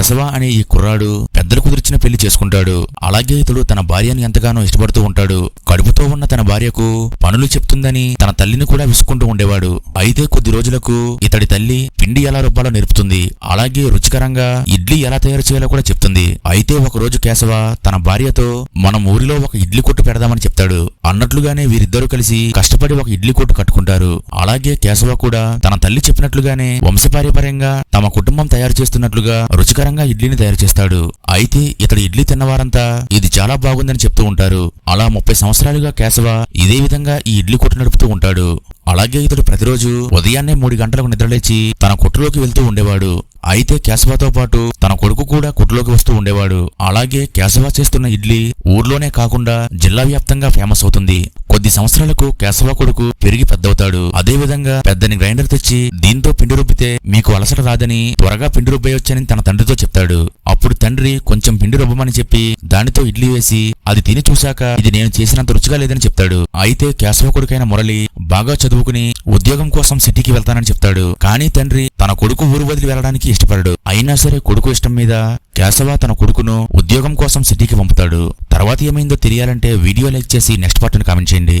కేశవ అనే ఈ కుర్రాడు పెళ్ళి చేసుకుంటాడు. అలాగే ఇతడు తన భార్యను ఎంతగానో ఇష్టపడుతూ ఉంటాడు. కడుపుతో ఉన్న తన భార్యకు పనులు చెప్తుందని తన తల్లిని కూడా విసుకుంటూ ఉండేవాడు. అయితే కొద్ది రోజులకు ఇతడి తల్లి పిండి ఎలా రుబ్బాలో నేర్పుతుంది. అలాగే రుచికరంగా ఇడ్లీ ఎలా తయారు చేయాలో కూడా చెప్తుంది. అయితే ఒక రోజు కేశవ తన భార్యతో మనం ఊరిలో ఒక ఇడ్లీ కొట్టు పెడదామని చెప్తాడు. అన్నట్లుగానే వీరిద్దరూ కలిసి కష్టపడి ఒక ఇడ్లీ కొట్టు కట్టుకుంటారు. అలాగే కేశవ కూడా తన తల్లి చెప్పినట్లుగానే వంశపార్యపర్యంగా తమ కుటుంబం తయారు చేస్తున్నట్లుగా రుచికరంగా ఇడ్లీని తయారు చేస్తాడు. అయితే ఇతడు ఇడ్లీ తిన్నవారంతా ఇది చాలా బాగుందని చెప్తూ ఉంటారు. అలా ముప్పై సంవత్సరాలుగా కేశవ ఇదే విధంగా ఈ ఇడ్లీ కొట్టు నడుపుతూ ఉంటాడు. అలాగే ఇతడు ప్రతిరోజు ఉదయాన్నే మూడు గంటలకు నిద్రలేచి తన కొట్టులోకి వెళ్తూ ఉండేవాడు. అయితే కేశవతో పాటు తన కొడుకు కూడా కొట్టులోకి వస్తూ ఉండేవాడు. అలాగే కేశవ చేస్తున్న ఇడ్లీ ఊర్లోనే కాకుండా జిల్లా వ్యాప్తంగా ఫేమస్ అవుతుంది. కొద్ది సంవత్సరాలకు కేశవ కొడుకు పెరిగి పెద్దవుతాడు. అదే విధంగా పెద్దని గ్రైండర్ తెచ్చి దీంతో పిండి రుబ్బితే మీకు అలసట రాదని త్వరగా పిండి రుబ్బేయొచ్చని తన తండ్రితో చెప్తాడు. అప్పుడు తండ్రి కొంచెం పిండి రుబ్బమని చెప్పి దానితో ఇడ్లీ వేసి అది తిని చూశాక ఇది నేను చేసినంత రుచిగా లేదని చెప్తాడు. అయితే కేశవ కొడుకైన మురళి బాగా చదువుకుని ఉద్యోగం కోసం సిటీకి వెళ్తానని చెప్తాడు. కానీ తండ్రి తన కొడుకు ఊరు వదిలి వెళ్ళడానికి ఇష్టపడడు. అయినా సరే కొడుకు ఇష్టం మీద కేశవ తన కొడుకును ఉద్యోగం కోసం సిటీకి పంపుతాడు. తర్వాత ఏమైందో తెలియాలంటే వీడియో లైక్ చేసి నెక్స్ట్ పార్ట్ని కామెంట్ చేయండి.